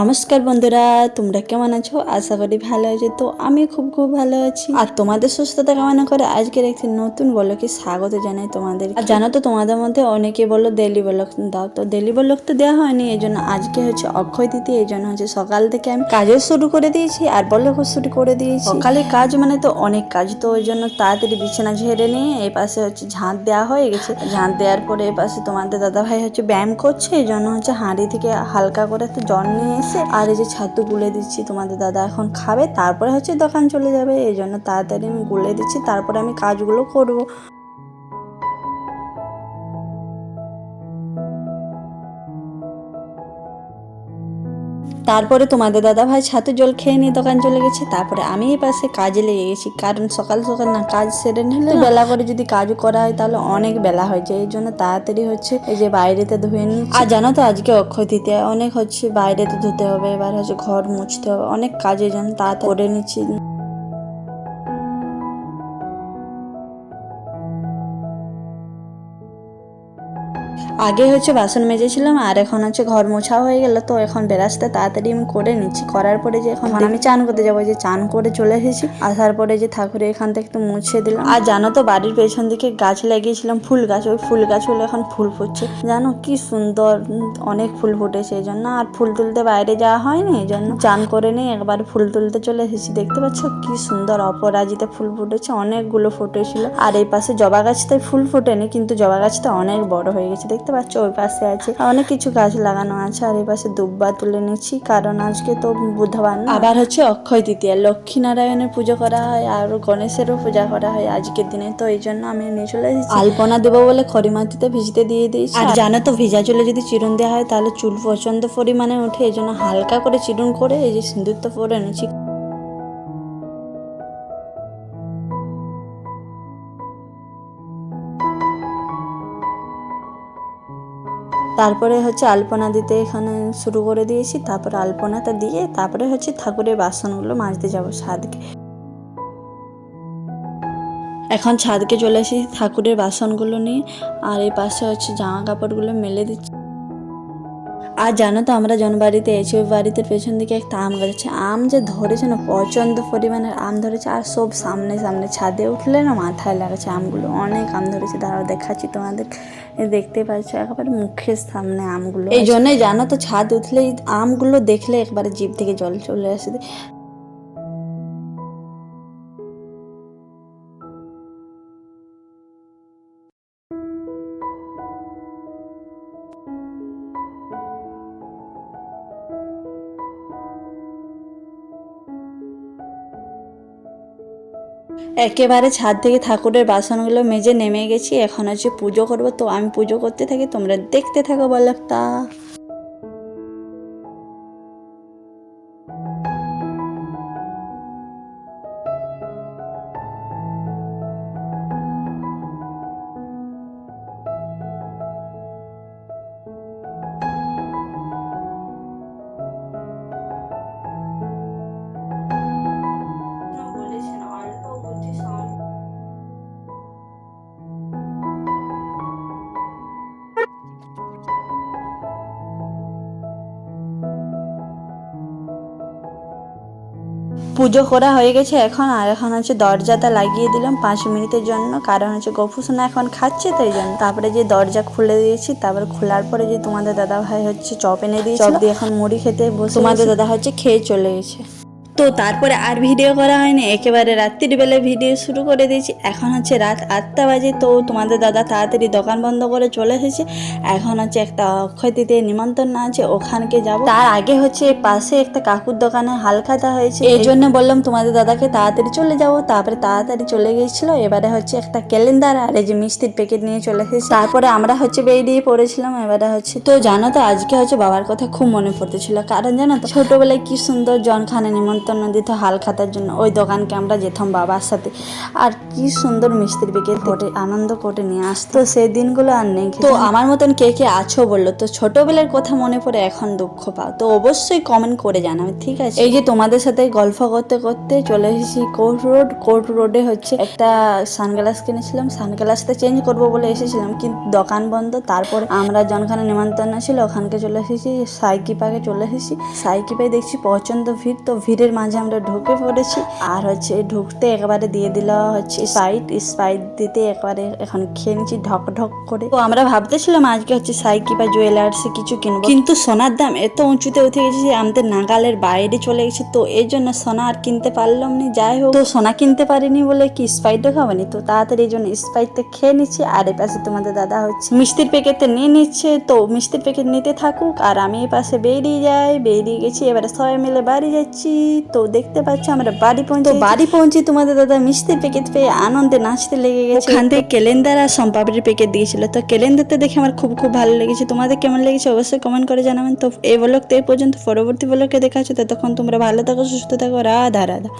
নমস্কার বন্ধুরা, তোমরা কেমন আছো? আশা করি ভালো আছো। তো আমি খুব খুব ভালো আছি। আর তোমাদের সুস্থতা কামনা করে আজকের একটি নতুন বলকে স্বাগত জানাই তোমাদের আর জানো তো, তোমাদের মধ্যে অনেকে বলো দেলি বলক দাও। তো দেলি বলক তো দেওয়া হয়নি, এই জন্য আজকে হচ্ছে অক্ষয় দিতে এই জন্য হচ্ছে সকাল থেকে আমি কাজও শুরু করে দিয়েছি আর বলক শুরু করে দিয়েছি। সকালে কাজ মানে তো অনেক কাজ, তো ওই জন্য তাড়াতাড়ি বিছানা ঝেড়ে নিয়ে এই পাশে হচ্ছে ঝাঁট দেওয়া হয়ে গেছে। ঝাঁট দেওয়ার পরে এই পাশে তোমাদের দাদা ভাই হচ্ছে ব্যায়াম করছে, এই জন্য হচ্ছে হাঁড়ি থেকে হালকা করে একটু জল নিয়ে এসে আর এই যে ছাতু গুলে দিচ্ছি তোমাদের দাদা এখন খাবে, তারপরে হচ্ছে দোকান চলে যাবে, এই জন্য তাড়াতাড়ি আমি গুলে দিচ্ছি, তারপরে আমি কাজগুলো করব। তারপরে তোমাদের দাদা ভাই ছাতু জল খেয়ে নিয়ে দোকান চলে গেছে। তারপরে আমি এই পাশে কাজে লেগে গেছি। কারণ সকাল সকাল না কাজ সেরে নিলে বেলা করে যদি কাজ করা হয় তাহলে অনেক বেলা হয়ে যায়। এই জন্য তাড়াতাড়ি হচ্ছে এই যে বাইরেতে ধুয়ে নিই আর জানো তো আজকে অক্ষয় দিতে অনেক হচ্ছে বাইরেতে ধুতে হবে এবার হচ্ছে ঘর মুছতে হবে অনেক কাজের জন্য তাড়াতাড়ি করে নিচ্ছি। আগে হচ্ছে বাসন মেজেছিলাম আর এখন হচ্ছে ঘর মোছা হয়ে গেল তো এখন বেরাসতে তাড়াতাড়ি আমি করে নিচ্ছি। করার পরে যে এখন আমি চান করতে যাব যে চান করে চলে এসেছি। আসার পরে যে ঠাকুরের এখান থেকে একটু মুছে দিলাম। আর জানো তো বাড়ির পেছন দিকে গাছ লাগিয়েছিলাম ফুল গাছ ওই ফুল গাছগুলো এখন ফুল ফুটছে। জানো কি সুন্দর অনেক ফুল ফুটেছে এই জন্য আর ফুল তুলতে বাইরে যাওয়া হয়নি এই জন্য। চান করে নিয়ে একবার ফুল তুলতে চলে এসেছি দেখতে পাচ্ছ কি সুন্দর অপরাজিতে ফুল ফুটেছে অনেকগুলো ফুটেছিল। আর এই পাশে জবা গাছটায় ফুল ফোটেনি কিন্তু জবা গাছটা অনেক বড় হয়ে গেছে দেখতে পাচ্ছ ওই পাশে আছে। অনেক কিছু গাছ লাগানো আছে আর এই পাশে দুব্বা তুলে নিচ্ছি। কারণ আজকে তো বুধবার। আবার হচ্ছে অক্ষয় তৃতীয়া। লক্ষ্মী নারায়ণের পুজো করা হয় আর গণেশেরও পূজা করা হয় আজকের দিনে। তো এই জন্য আমি নিয়ে চলে এসেছি। আলপনা দেবো বলে খড়ি মাটিতে ভিজতে দিয়ে দিয়েছি। আর জানো তো ভিজা চুলে যদি চিরুন দেওয়া হয় তাহলে চুল প্রচণ্ড পরিমাণে ওঠে। এই জন্য হালকা করে চিরুন করে এই যে সিঁদুর তো পরে নিচ্ছি তারপরে হচ্ছে আলপনা দিতে এখানে শুরু করে দিয়েছি, তারপরে আলপনাটা দিয়ে তারপরে হচ্ছে ঠাকুরের বাসনগুলো মাজতে যাব ছাদকে। এখন ছাদকে চলে এসেছি ঠাকুরের বাসনগুলো নিয়ে, আর এই পাশে হচ্ছে জামা কাপড়গুলো মেলে দিচ্ছি। আর জানো তো, আমরা জনবাড়িতে এসে ওই বাড়িতে পেছন দিকে একটা আম গাছ আম যে ধরেছে না, প্রচণ্ড পরিমাণের আম ধরেছে, আর সব সামনে সামনে ছাদে উঠলে না মাথায় লাগাচ্ছে আমগুলো। অনেক আম ধরেছে, দাঁড়াও দেখাচ্ছি তোমাদের। দেখতে পাচ্ছ, একেবারে মুখের সামনে আমগুলো। এই জন্যই জানো তো, ছাদ উঠলে আমগুলো দেখলে একবারে জিভ থেকে জল চলে আসে। একেবারে ছাদ থেকে ঠাকুরের বাসনগুলো মেজে নেমে গেছি, এখন হচ্ছে পুজো করব। তো আমি পুজো করতে থাকি, তোমরা দেখতে থাকো বলকটা। পুজো করা হয়ে গেছে এখন। আর এখন হচ্ছে দরজাটা লাগিয়ে দিলাম পাঁচ মিনিটের জন্য। কারণ হচ্ছে গফুসোনা এখন খাচ্ছে তাই জন্য তারপরে যে দরজা খুলে দিয়েছি তারপরে খোলার পরে যে তোমাদের দাদা ভাই হচ্ছে চপ এনে দিয়েছে চপ দিয়ে এখন মুড়ি খেতে বসে তোমাদের দাদা হচ্ছে খেয়ে চলে গেছে। তো তারপরে আর ভিডিও করা হয়নি। একেবারে রাত্রিবেলায় ভিডিও শুরু করে দিয়েছি। এখন হচ্ছে রাত আটটা বাজে। তো তোমাদের দাদা তাড়াতাড়ি দোকান বন্ধ করে চলে এসেছে। এখন হচ্ছে একটা অক্ষয় তৃতীয় নিমন্ত্রণ আছে, ওখানকে যাব। তার আগে হচ্ছে পাশে একটা কাকুর দোকানে হালখাতা হয়েছে। এই জন্য বললাম তোমাদের দাদাকে তাড়াতাড়ি চলে যাব। তারপরে তাড়াতাড়ি চলে গিয়েছিল। এবারে হচ্ছে একটা ক্যালেন্ডার আর এই যে মিষ্টির প্যাকেট নিয়ে চলে এসেছে। তারপরে আমরা হচ্ছে বেরিয়ে পড়েছিলাম। এবারে হচ্ছে তো জানো তো, আজকে হচ্ছে বাবার কথা খুব মনে পড়তেছিল। কারণ জানো তো, ছোটবেলায় কি সুন্দর জনখানে নিমন্ত্রণ দিত হাল খাতার জন্য। ওই দোকানকে আমরা যেতাম বাবার সাথে। আর কি সুন্দর মিষ্টির প্যাকেট করে আনন্দ করে নিয়ে আসতো। সেই দিনগুলো আর নেই তো আমার মতন কে কে আছো বলল। তো ছোটবেলার কথা মনে পড়ে এখন দুঃখ পাও। তো অবশ্যই কমেন্ট করে জানাবে ঠিক আছে? এই যে তোমাদের সাথে গল্প করতে করতে চলে এসেছি কোর্ট রোড। কোর্ট রোডে হচ্ছে একটা সানগ্লাস কিনেছিলাম। সানগ্লাসটা চেঞ্জ করব বলে এসেছিলাম। কিন্তু দোকান বন্ধ। তারপর আমরা যনখানে নিমন্ত্রণ ছিল ওখানকে চলে এসেছি। সাইকি পাকে চলে এসেছি। সাইকি পায়ে দেখছি প্রচণ্ড ভিড়। তো ভিড়ের মাঝে আমরা ঢুকে পড়েছি। আর হচ্ছে ঢুকতে একবারে দিয়ে দিল হচ্ছে স্পাইট স্পাইট দিতে একবারে এখন খেয়ে নিচ্ছি ঢক ঢক করে। তো আমরা ভাবতেছিলাম আজকে হচ্ছে সাইকি বা জুয়েলার্সে কিছু কিনবো। কিন্তু সোনার দাম এত উঁচুতে উঠে গেছে যে আমাদের নাগালের বাইরে চলে গেছে। তো এই জন্য সোনা আর কিনতে পারলাম না। যাই হোক, তো সোনা কিনতে পারিনি বলে কি স্পাইটও খাবানি তো তাড়াতাড়ি এই জন্য স্পাইটটা খেয়ে নিচ্ছি। আর এ পাশে তোমাদের দাদা হচ্ছে মিষ্টির প্যাকেটটা নিয়ে নিচ্ছে। তো মিষ্টির প্যাকেট নিতে থাকুক। আর আমি এই পাশে বেরিয়ে যাই। বেরিয়ে গেছি, এবারে সবাই মিলে বাড়ি যাচ্ছি। তো দেখতে পাচ্ছ আমরা বাড়ি পৌঁছে বাড়ি পৌঁছে তোমাদের দাদা মিষ্টির প্যাকেট পেয়ে আনন্দে নাচতে লেগে গেছে। ওখান থেকে ক্যালেন্ডার আর সম্পাপড়ির প্যাকেট দিয়েছিল। তো ক্যালেন্ডারটা দেখে আমার খুব খুব ভালো লেগেছে। তোমাদের কেমন লেগেছে অবশ্যই কমেন্ট করে জানাবেন। তো এই ব্লগ তো এই পর্যন্ত পরবর্তী ব্লগে দেখা হচ্ছে ততক্ষণ তোমরা ভালো থাকো সুস্থ থাকো রাধা রাধা।